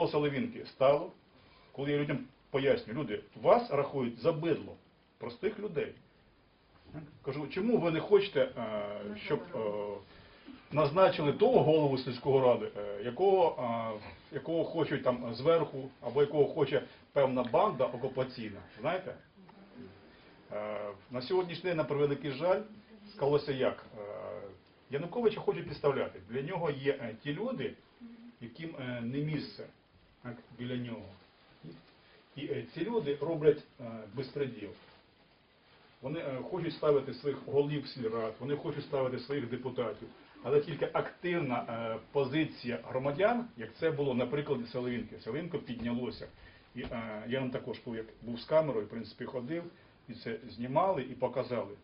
Соловінки стало, коли я людям пояснюю, люди, вас рахують за бидло, простих людей. Кажу, чому ви не хочете, е, щоб е, назначили того голову сільської ради, е, якого, якого хочуть там зверху, або якого хоче певна банда окупаційна. Знаєте? На сьогоднішній день, на превеликий жаль, склалося як? Януковича хочуть підставляти. Для нього є ті люди, яким не місце біля нього. І е, ці люди роблять е, безпреділ. Вони е, хочуть ставити своїх голів сільрад, вони хочуть ставити своїх депутатів. Але тільки активна позиція громадян, як це було на прикладі Селовінки. Селовінко піднялося. І я вам також був, як був з камерою, в принципі, ходив, і це знімали і показали.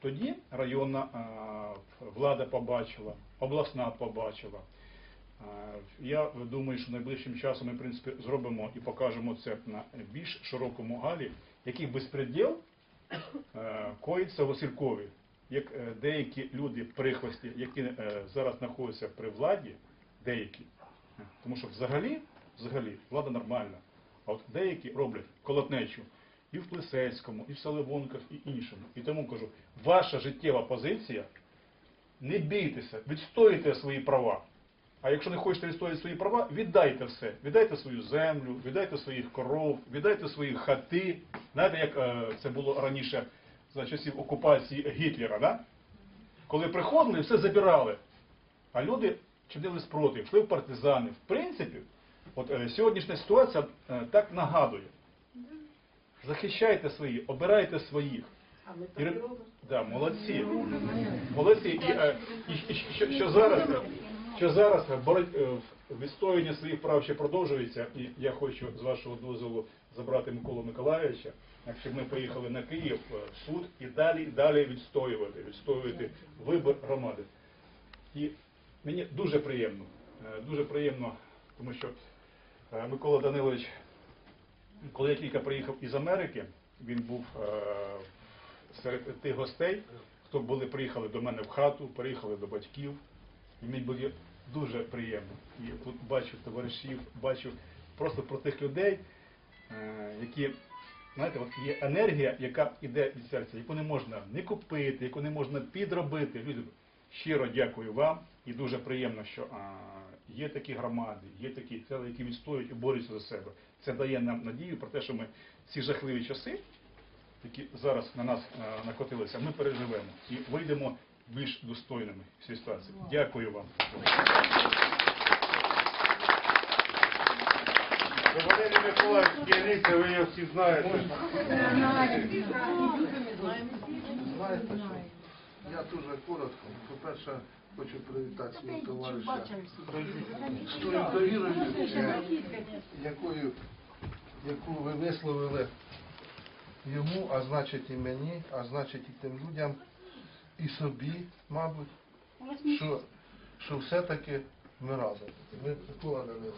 Тоді районна влада побачила, обласна побачила. Я думаю, що найближчим часом ми, в принципі, зробимо і покажемо це на більш широкому галі, який безпреділ е, коїться в Осіркові. Як е, деякі люди прихвості, які е, зараз знаходяться при владі, деякі, тому що взагалі, взагалі влада нормальна, а от деякі роблять колотнечу і в Плисецькому, і в Саливонках, і іншому. І тому кажу, ваша життєва позиція, не бійтеся, відстоюйте свої права. А якщо не хочете відстоювати свої права, віддайте все. Віддайте свою землю, віддайте своїх коров, віддайте свої хати. Знаєте, як е, це було раніше за часів окупації Гітлера, да? коли приходили, все забирали. А люди чинили спротив, йшли в партизани. В принципі, от е, сьогоднішня ситуація е, так нагадує. Захищайте свої, обирайте своїх. І, да, молодці. Молодці. І, е, і, і що, що зараз, що зараз е, е, відстоювання своїх прав ще продовжується, і я хочу з вашого дозволу забрати Миколу Миколаївича, щоб ми поїхали на Київ е, в суд і далі, далі відстоювати, відстоювати вибір громади. І мені дуже приємно, дуже приємно, тому що Микола Данилович, коли я тільки приїхав із Америки, він був серед тих гостей, хто були, приїхали до мене в хату, приїхали до батьків. І мені було дуже приємно. І тут бачу товаришів, бачу просто про тих людей, е, які, знаєте, от є енергія, яка йде від серця, яку не можна не купити, яку не можна підробити. Люди, щиро дякую вам і дуже приємно, що а, є такі громади, є такі села, які відстоюють і борються за себе. Це дає нам надію про те, що ми ці жахливі часи, які зараз на нас е, накотилися, ми переживемо і вийдемо більш достойними в цій ситуації. Дякую вам. Валерій Миколаївич, Київниця, ви його всі знаєте. Знаєте що? Я дуже коротко. По-перше, хочу привітати свого товариша з тою довірою, якою, яку ви висловили йому, а значить і мені, а значить і тим людям, і собі, мабуть, що, що все-таки ми разом. Ми, Микола Данилович,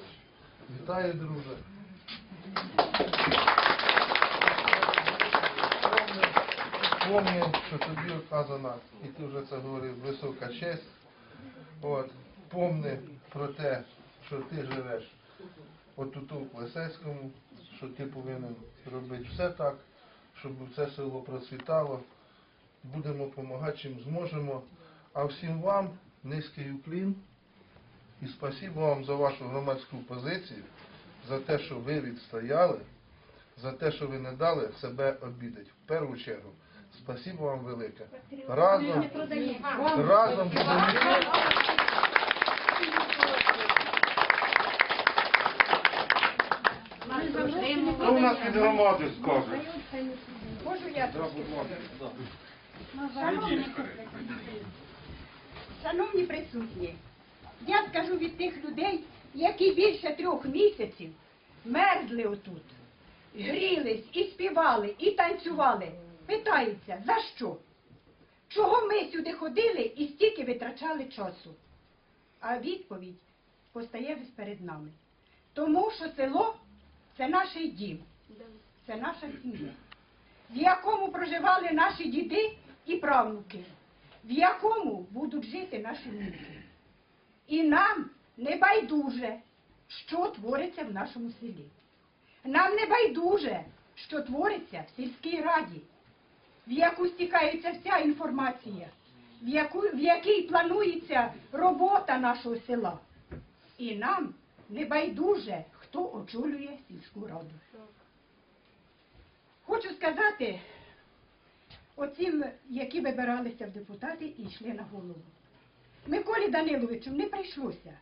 вітаю, друже. Помню, що тобі оказана, і ти вже це говорив, висока честь. От, помни про те, що ти живеш от тут у Плесецькому, що ти повинен робити все так, щоб це село процвітало. Будемо допомагати, чим зможемо. А всім вам низький уклін і спасибо вам за вашу громадську позицію, за те, що ви відстояли, за те, що ви не дали себе обідати. В першу чергу, спасибо вам велике. Разом, разом будемо. Хто у нас від громади скаже? Можу я. Шановні, шановні присутні, я скажу від тих людей, які більше трьох місяців мерзли отут, грілись і співали, і танцювали. Питаються, за що? Чого ми сюди ходили і стільки витрачали часу? А відповідь постає перед нами. Тому що село це наш дім, це наша сім'я в якому проживали наші діди і правнуки, в якому будуть жити наші внуки. І нам не байдуже, що твориться в нашому селі. Нам не байдуже, що твориться в сільській раді, в яку стікається вся інформація, в, яку, в якій планується робота нашого села. І нам не байдуже, хто очолює сільську раду. Хочу сказати, оцім, які вибиралися в депутати і йшли на голову. Миколі Даниловичу не прийшлося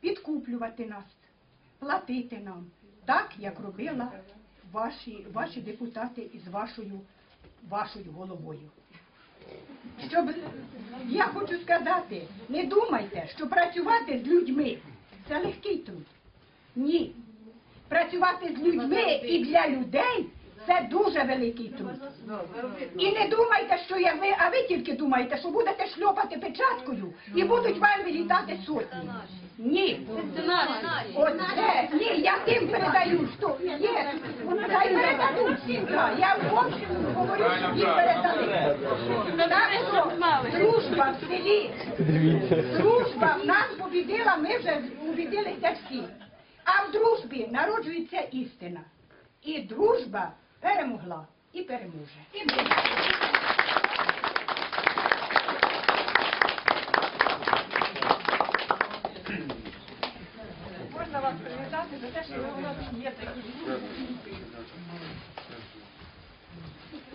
підкуплювати нас, платити нам, так, як робила ваші, ваші депутати із вашою, вашою головою. Щоб, я хочу сказати, не думайте, що працювати з людьми це легкий труд. Ні. Працювати з людьми і для людей це дуже великий труд. І не думайте, що я ви, а ви тільки думаєте, що будете шльопати печаткою і будуть вам вилітати сотні. Ні. Оце, ні, я тим передаю, що є. Хай передадуть всім. Я в общем говорю, що їм передали. Так що дружба в селі, дружба в нас побідила, ми вже убідилися всі. А в дружбі народжується істина. І дружба перемогла і переможе. І. Можна вас привітати за те, що ви у нас є такі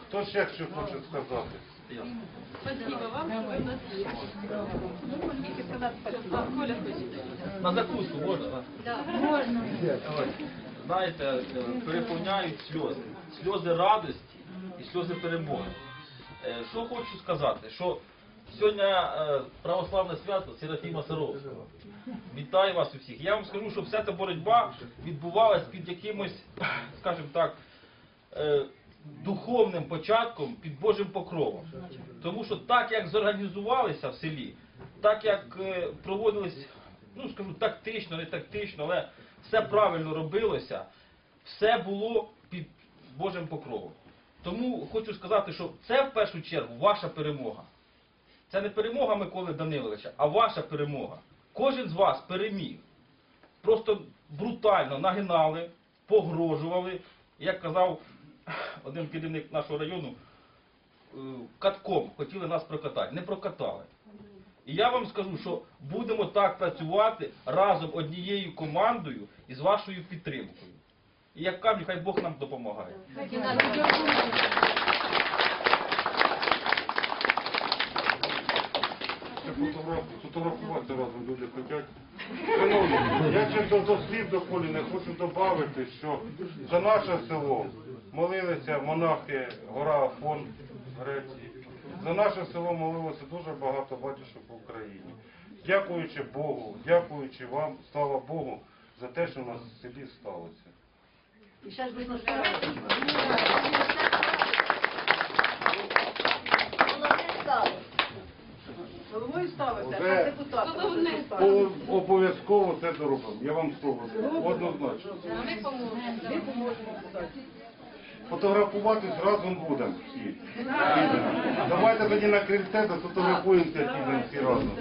Хто ще що хоче сказати? На закуску можна? Можна. Знаєте, е, переповняють сльози. Сльози радості і сльози перемоги. Е, Що хочу сказати, що сьогодні е, православне свято Серафіма Саровського. Вітаю вас усіх. Я вам скажу, що вся ця боротьба відбувалась під якимось, скажімо так, духовним початком під Божим покровом. Тому що так як зорганізувалися в селі, так як проводились, ну скажу тактично, не тактично, але все правильно робилося, все було під Божим покровом. Тому хочу сказати, що це в першу чергу ваша перемога. Це не перемога Миколи Даниловича, а ваша перемога. Кожен з вас переміг. Просто брутально нагинали, погрожували. Як казав один керівник нашого району, е, катком хотіли нас прокатати. Не прокатали. І я вам скажу, що будемо так працювати разом однією командою і з вашою підтримкою. І як кажуть, хай Бог нам допомагає. Ще фотограф- Фотографуватися разом люди хочуть. Шановні, я ще до, слів до Колі не хочу додати, що за наше село молилися монахи гора Афон в Греції. За наше село молилося дуже багато батюшок в Україні. Дякуючи Богу, дякуючи вам, слава Богу, за те, що у нас в селі сталося. Головою ставиться, а депутат. Обов'язково це доробимо. Я вам слово. Однозначно. Ми поможемо. Фотографуватись разом будемо всі. Давайте тоді на крильце зафотографуємося всі разом.